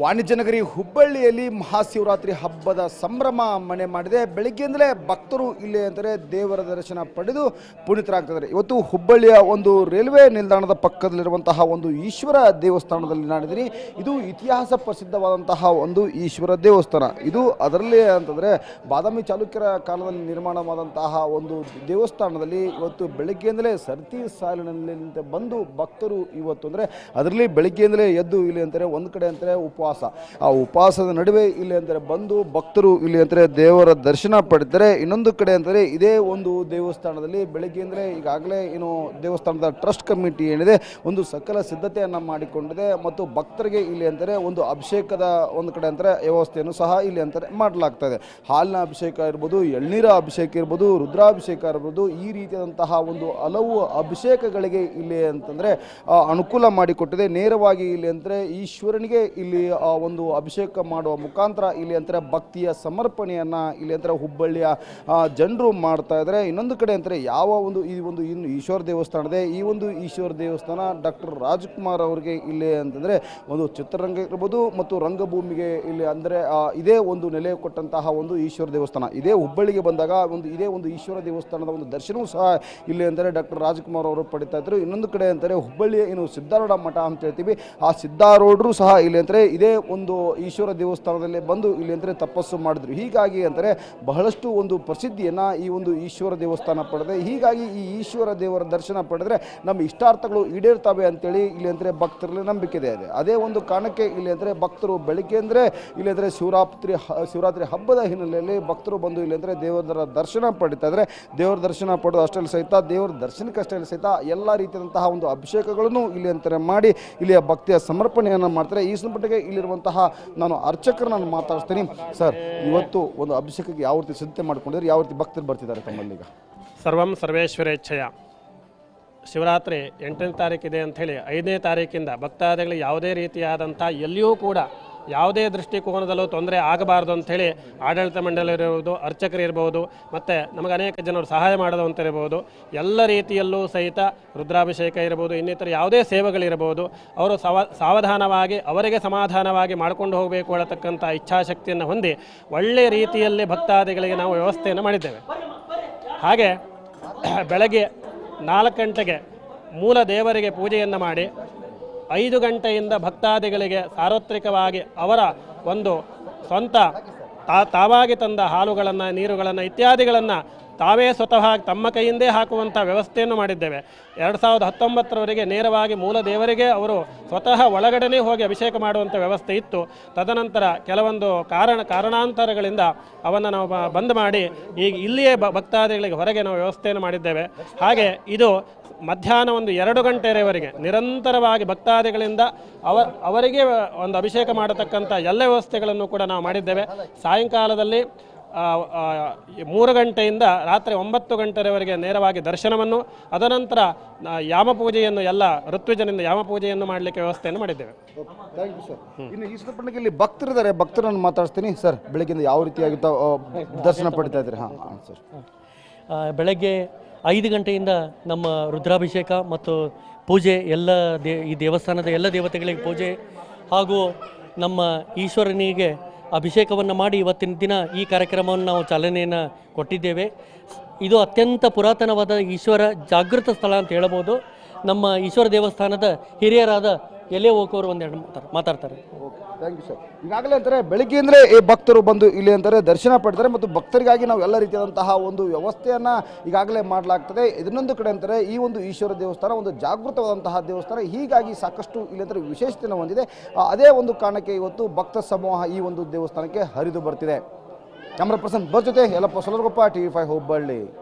ವಾಣಿಜ್ಯ ನಗರಿ ಹುಬ್ಬಳ್ಳಿಯಲ್ಲಿ ಮಹಾಶಿವರಾತ್ರಿ ಹಬ್ಬದ ಸಂಭ್ರಮ ಮನೆ ಮಾಡಿದೆ. ಬೆಳಿಗ್ಗೆಯಿಂದಲೇ ಭಕ್ತರು ಇಲ್ಲಿ ಅಂದರೆ ದೇವರ ದರ್ಶನ ಪಡೆದು ಪುನೀತರಾಗ್ತಿದ್ದಾರೆ. ಇವತ್ತು ಹುಬ್ಬಳ್ಳಿಯ ಒಂದು ರೈಲ್ವೆ ನಿಲ್ದಾಣದ ಪಕ್ಕದಲ್ಲಿರುವಂತಹ ಒಂದು ಈಶ್ವರ ದೇವಸ್ಥಾನದಲ್ಲಿ ನಾಡಿದ್ದೀನಿ ಇದು ಇತಿಹಾಸ ಪ್ರಸಿದ್ಧವಾದಂತಹ ಒಂದು ಈಶ್ವರ ದೇವಸ್ಥಾನ. ಇದು ಅದರಲ್ಲಿ ಅಂತಂದರೆ ಬಾದಾಮಿ ಚಾಲುಕ್ಯರ ಕಾಲದಲ್ಲಿ ನಿರ್ಮಾಣವಾದಂತಹ ಒಂದು ದೇವಸ್ಥಾನದಲ್ಲಿ ಇವತ್ತು ಬೆಳಗ್ಗೆಯಿಂದಲೇ ಸರತಿ ಸಾಲಿನಲ್ಲಿ ಬಂದು ಭಕ್ತರು ಇವತ್ತು ಅಂದರೆ ಅದರಲ್ಲಿ ಬೆಳಗ್ಗೆಯಿಂದಲೇ ಎದ್ದು ಇಲ್ಲಿ ಅಂತಾರೆ, ಒಂದು ಕಡೆ ಅಂತಾರೆ ಉಪವಾಸ. ಆ ಉಪವಾಸದ ನಡುವೆ ಇಲ್ಲಿ ಅಂದರೆ ಬಂದು ಭಕ್ತರು ಇಲ್ಲಿ ಅಂದರೆ ದೇವರ ದರ್ಶನ ಪಡೆದರೆ ಇನ್ನೊಂದು ಕಡೆ ಅಂದರೆ ಇದೇ ಒಂದು ದೇವಸ್ಥಾನದಲ್ಲಿ ಬೆಳಗ್ಗೆ ಅಂದರೆ ಈಗಾಗಲೇ ಏನು ದೇವಸ್ಥಾನದ ಟ್ರಸ್ಟ್ ಕಮಿಟಿ ಏನಿದೆ, ಒಂದು ಸಕಲ ಸಿದ್ಧತೆಯನ್ನು ಮಾಡಿಕೊಂಡಿದೆ ಮತ್ತು ಭಕ್ತರಿಗೆ ಇಲ್ಲಿ ಅಂದರೆ ಒಂದು ಅಭಿಷೇಕದ ಒಂದು ಕಡೆ ಅಂದರೆ ವ್ಯವಸ್ಥೆಯನ್ನು ಸಹ ಇಲ್ಲಿ ಅಂತಾರೆ ಮಾಡಲಾಗ್ತಾ ಇದೆ. ಹಾಲಿನ ಅಭಿಷೇಕ ಇರ್ಬೋದು, ಎಳ್ನೀರ ಅಭಿಷೇಕ ಇರ್ಬೋದು, ರುದ್ರಾಭಿಷೇಕ ಇರ್ಬೋದು, ಈ ರೀತಿಯಾದಂತಹ ಒಂದು ಹಲವು ಅಭಿಷೇಕಗಳಿಗೆ ಇಲ್ಲಿ ಅಂತಂದರೆ ಅನುಕೂಲ ಮಾಡಿಕೊಟ್ಟಿದೆ. ನೇರವಾಗಿ ಇಲ್ಲಿ ಅಂದರೆ ಈಶ್ವರನಿಗೆ ಇಲ್ಲಿ ಆ, ಒಂದು ಅಭಿಷೇಕ ಮಾಡುವ ಮುಖಾಂತರ ಇಲ್ಲಿ ಅಂತಾರೆ ಭಕ್ತಿಯ ಸಮರ್ಪಣೆಯನ್ನು ಇಲ್ಲಿ ಅಂತಾರೆ ಹುಬ್ಬಳ್ಳಿಯ ಜನರು ಮಾಡ್ತಾ ಇದ್ದಾರೆ. ಇನ್ನೊಂದು ಕಡೆ ಅಂತಾರೆ ಯಾವ ಒಂದು ಈ ಒಂದು ಇನ್ನು ಈಶ್ವರ ದೇವಸ್ಥಾನ ಇದೆ. ಈ ಒಂದು ಈಶ್ವರ ದೇವಸ್ಥಾನ ಡಾಕ್ಟರ್ ರಾಜ್ಕುಮಾರ್ ಅವರಿಗೆ ಇಲ್ಲಿ ಅಂತಂದರೆ ಒಂದು ಚಿತ್ರರಂಗ ಇರ್ಬೋದು ಮತ್ತು ರಂಗಭೂಮಿಗೆ ಇಲ್ಲಿ ಅಂದರೆ ಇದೇ ಒಂದು ನೆಲೆ ಕೊಟ್ಟಂತಹ ಒಂದು ಈಶ್ವರ ದೇವಸ್ಥಾನ. ಇದೇ ಹುಬ್ಬಳ್ಳಿಗೆ ಬಂದಾಗ ಒಂದು ಇದೇ ಒಂದು ಈಶ್ವರ ದೇವಸ್ಥಾನದ ಒಂದು ದರ್ಶನವೂ ಸಹ ಇಲ್ಲಿ ಅಂದರೆ ಡಾಕ್ಟರ್ ರಾಜ್ಕುಮಾರ್ ಅವರು ಪಡಿತಾ ಇದ್ದರು ಇನ್ನೊಂದು ಕಡೆ ಅಂತಾರೆ ಹುಬ್ಬಳ್ಳಿಯ ಏನು ಸಿದ್ಧಾರೂಢ ಮಠ ಅಂತ ಹೇಳ್ತೀವಿ. ಆ ಸಿದ್ಧಾರೂಢರು ಸಹ ಇಲ್ಲಿ ಅಂದರೆ ಇದೇ ಒಂದು ಈಶ್ವರ ದೇವಸ್ಥಾನದಲ್ಲಿ ಬಂದು ಇಲ್ಲಿ ಅಂದರೆ ತಪಸ್ಸು ಮಾಡಿದ್ರು. ಹೀಗಾಗಿ ಅಂದರೆ ಬಹಳಷ್ಟು ಒಂದು ಪ್ರಸಿದ್ಧಿಯನ್ನು ಈ ಒಂದು ಈಶ್ವರ ದೇವಸ್ಥಾನ ಪಡೆದೆ. ಹೀಗಾಗಿ ಈ ಈಶ್ವರ ದೇವರ ದರ್ಶನ ಪಡೆದ್ರೆ ನಮ್ಮ ಇಷ್ಟಾರ್ಥಗಳು ಈಡೇರ್ತವೆ ಅಂತೇಳಿ ಇಲ್ಲಿ ಅಂದರೆ ಭಕ್ತರಲ್ಲಿ ನಂಬಿಕೆ ಇದೆ. ಅದೇ ಒಂದು ಕಾರಣಕ್ಕೆ ಇಲ್ಲಿ ಅಂದರೆ ಭಕ್ತರು ಬೆಳಿಗ್ಗೆ ಅಂದರೆ ಇಲ್ಲಿ ಅಂದರೆ ಶಿವರಾತ್ರಿ ಶಿವರಾತ್ರಿ ಹಬ್ಬದ ಹಿನ್ನೆಲೆಯಲ್ಲಿ ಭಕ್ತರು ಬಂದು ಇಲ್ಲಿ ಅಂದರೆ ದೇವರ ದರ್ಶನ ಪಡಿತಾ ಇದ್ದಾರೆ ದೇವರ ದರ್ಶನ ಪಡೆದು ಅಷ್ಟರಲ್ಲಿ ಸಹಿತ ದೇವರ ದರ್ಶನಕ್ಕಷ್ಟೇ ಸಹಿತ ಎಲ್ಲ ರೀತಿಯಾದಂತಹ ಒಂದು ಅಭಿಷೇಕಗಳನ್ನು ಇಲ್ಲಿ ಅಂತಾರೆ ಮಾಡಿ ಇಲ್ಲಿಯ ಭಕ್ತಿಯ ಸಮರ್ಪಣೆಯನ್ನು ಮಾಡ್ತಾರೆ. ಈ ಸಂಪಟ್ಟಿಗೆ ಇಲ್ಲಿರುವಂತಹ ನಾನು ಅರ್ಚಕರನ್ನ ಮಾತಾಡ್ತೀನಿ ಸರ್, ಇವತ್ತು ಒಂದು ಅಭಿಷೇಕಕ್ಕೆ ಯಾವ ರೀತಿ ಸಿದ್ಧತೆ ಮಾಡ್ಕೊಂಡಿದ್ರೆ ಯಾವ ರೀತಿ ಭಕ್ತರು ಬರ್ತಿದ್ದಾರೆ ತಮ್ಮಲ್ಲಿಗ ಸರ್ವಂ ಸರ್ವೇಶ್ವರೇಚ್ಛಯ. ಶಿವರಾತ್ರಿ ಎಂಟನೇ ತಾರೀಕಿದೆ ಅಂಥೇಳಿ ಐದನೇ ತಾರೀಕಿಂದ ಭಕ್ತಾದಿಗಳು ಯಾವುದೇ ರೀತಿಯಾದಂಥ ಎಲ್ಲಿಯೂ ಕೂಡ ಯಾವುದೇ ದೃಷ್ಟಿಕೋನದಲ್ಲೂ ತೊಂದರೆ ಆಗಬಾರ್ದು ಅಂಥೇಳಿ ಆಡಳಿತ ಮಂಡಳಿ ಇರ್ಬೋದು, ಅರ್ಚಕರು ಇರ್ಬೋದು, ಮತ್ತು ನಮಗೆ ಅನೇಕ ಜನರು ಸಹಾಯ ಮಾಡೋದು ಅಂತ ಇರ್ಬೋದು ಎಲ್ಲ ರೀತಿಯಲ್ಲೂ ಸಹಿತ ರುದ್ರಾಭಿಷೇಕ ಇರ್ಬೋದು, ಇನ್ನಿತರ ಯಾವುದೇ ಸೇವೆಗಳಿರ್ಬೋದು, ಅವರು ಸವ, ಸಾವಧಾನವಾಗಿ, ಅವರಿಗೆ ಸಮಾಧಾನವಾಗಿ ಮಾಡ್ಕೊಂಡು ಹೋಗಬೇಕು ಹೇಳತಕ್ಕಂಥ ಇಚ್ಛಾಶಕ್ತಿಯನ್ನು ಹೊಂದಿ ಒಳ್ಳೆಯ ರೀತಿಯಲ್ಲಿ ಭಕ್ತಾದಿಗಳಿಗೆ ನಾವು ವ್ಯವಸ್ಥೆಯನ್ನು ಮಾಡಿದ್ದೇವೆ. ಹಾಗೆ, ಬೆಳಗ್ಗೆ ನಾಲ್ಕು ಗಂಟೆಗೆ ಮೂಲ ದೇವರಿಗೆ ಪೂಜೆಯನ್ನು ಮಾಡಿ ಐದು ಗಂಟೆಯಿಂದ ಭಕ್ತಾದಿಗಳಿಗೆ ಸಾರ್ವತ್ರಿಕವಾಗಿ ಅವರ ಒಂದು ಸ್ವಂತ ತಾ, ತಾವಾಗಿ ತಂದ ಹಾಲುಗಳನ್ನು, ನೀರುಗಳನ್ನು ಇತ್ಯಾದಿಗಳನ್ನು ತಾವೇ ಸ್ವತಃ ತಮ್ಮ ಕೈಯಿಂದೇ ಹಾಕುವಂಥ ವ್ಯವಸ್ಥೆಯನ್ನು ಮಾಡಿದ್ದೇವೆ. ಎರಡು ಸಾವಿರದ ಹತ್ತೊಂಬತ್ತರವರೆಗೆ ನೇರವಾಗಿ ಮೂಲ ದೇವರಿಗೆ ಅವರು ಸ್ವತಃ ಒಳಗಡೆನೇ ಹೋಗಿ ಅಭಿಷೇಕ ಮಾಡುವಂಥ ವ್ಯವಸ್ಥೆ ಇತ್ತು. ತದನಂತರ ಕೆಲವೊಂದು ಕಾರಣ, ಕಾರಣಾಂತರಗಳಿಂದ ಅವನ್ನು ನಾವು ಬಂದ್ ಮಾಡಿ ಈಗ ಇಲ್ಲಿಯೇ ಭಕ್ತಾದಿಗಳಿಗೆ ಹೊರಗೆ ನಾವು ವ್ಯವಸ್ಥೆಯನ್ನು ಮಾಡಿದ್ದೇವೆ. ಹಾಗೆ ಇದು ಮಧ್ಯಾಹ್ನ ಒಂದು ಎರಡು ಗಂಟೆಯವರೆಗೆ ನಿರಂತರವಾಗಿ ಭಕ್ತಾದಿಗಳಿಂದ ಅವ ಅವರಿಗೆ ಒಂದು ಅಭಿಷೇಕ ಮಾಡತಕ್ಕಂಥ ಎಲ್ಲ ವ್ಯವಸ್ಥೆಗಳನ್ನು ಕೂಡ ನಾವು ಮಾಡಿದ್ದೇವೆ. ಸಾಯಂಕಾಲದಲ್ಲಿ ಮೂರು ಗಂಟೆಯಿಂದ ರಾತ್ರಿ ಒಂಬತ್ತು ಗಂಟೆಯವರೆಗೆ ನೇರವಾಗಿ ದರ್ಶನವನ್ನು ಅದನಂತರ ಯಾಮ ಪೂಜೆಯನ್ನು ಎಲ್ಲ ಋತ್ವಿಜನಿಂದ ಯಾಮ ಪೂಜೆಯನ್ನು ಮಾಡಲಿಕ್ಕೆ ವ್ಯವಸ್ಥೆಯನ್ನು ಮಾಡಿದ್ದೇವೆ. Thank you sir. ಇನ್ನು ಈ ಸಂದರ್ಭದಲ್ಲಿ ಇಲ್ಲಿ ಭಕ್ತರಿದ್ದಾರೆ. ಭಕ್ತರನ್ನು ಮಾತಾಡ್ತೀನಿ ಸರ್ ಬೆಳಗ್ಗೆಯಿಂದ ಯಾವ ರೀತಿಯಾಗಿ ದರ್ಶನ ಪಡಿತಾ ಇದ್ದೀರಿ? ಹಾಂ ಹಾಂ ಸರ್. ಬೆಳಗ್ಗೆ ಐದು ಗಂಟೆಯಿಂದ ನಮ್ಮ ರುದ್ರಾಭಿಷೇಕ ಮತ್ತು ಪೂಜೆ ಎಲ್ಲ ದೇ, ಈ ದೇವಸ್ಥಾನದ ಎಲ್ಲ ದೇವತೆಗಳಿಗೆ ಪೂಜೆ ಹಾಗೂ ನಮ್ಮ ಈಶ್ವರನಿಗೆ ಅಭಿಷೇಕವನ್ನು ಮಾಡಿ ಇವತ್ತಿನ ದಿನ ಈ ಕಾರ್ಯಕ್ರಮವನ್ನು ನಾವು ಚಾಲನೆಯನ್ನು ಕೊಟ್ಟಿದ್ದೇವೆ. ಇದು ಅತ್ಯಂತ ಪುರಾತನವಾದ ಈಶ್ವರ ಜಾಗೃತ ಸ್ಥಳ ಅಂತ ಹೇಳ್ಬೋದು ನಮ್ಮ ಈಶ್ವರ ದೇವಸ್ಥಾನದ ಹಿರಿಯರಾದ ಎಲೆ ಹೋಗೋರು ಒಂದೆರಡು ಮಾತಾಡ್- ಮಾತಾಡ್ತಾರೆ. ಥ್ಯಾಂಕ್ ಯು ಸರ್ ಈಗಾಗಲೇ ಅಂತಾರೆ, ಬೆಳಗ್ಗೆಯಿಂದಲೇ ಈ ಭಕ್ತರು ಬಂದು ಇಲ್ಲಿ ಅಂತಾರೆ, ದರ್ಶನ ಪಡ್ತಾರೆ ಮತ್ತು ಭಕ್ತರಿಗಾಗಿ ನಾವು ಎಲ್ಲ ರೀತಿಯಾದಂತಹ ಒಂದು ವ್ಯವಸ್ಥೆಯನ್ನ ಈಗಾಗಲೇ ಮಾಡಲಾಗ್ತದೆ. ಇದನ್ನೊಂದು ಕಡೆ ಅಂತಾರೆ, ಈ ಒಂದು ಈಶ್ವರ ದೇವಸ್ಥಾನ ಒಂದು ಜಾಗೃತವಾದಂತಹ ದೇವಸ್ಥಾನ, ಹೀಗಾಗಿ ಸಾಕಷ್ಟು ಇಲ್ಲಿ ಅಂದರೆ ವಿಶೇಷತೆಯನ್ನು ಹೊಂದಿದೆ. ಅದೇ ಒಂದು ಕಾರಣಕ್ಕೆ ಇವತ್ತು ಭಕ್ತ ಸಮೂಹ ಈ ಒಂದು ದೇವಸ್ಥಾನಕ್ಕೆ ಹರಿದು ಬರ್ತಿದೆ. ಕ್ಯಾಮ್ರಾ ಪರ್ಸನ್ ಬರ್ ಜೊತೆ ಎಲ್ಲಪ್ಪ ಸೊಲರ್ಗೊಪ್ಪ ಟಿ ವಿ ಫೈವ್ ಹುಬ್ಬಳ್ಳಿ.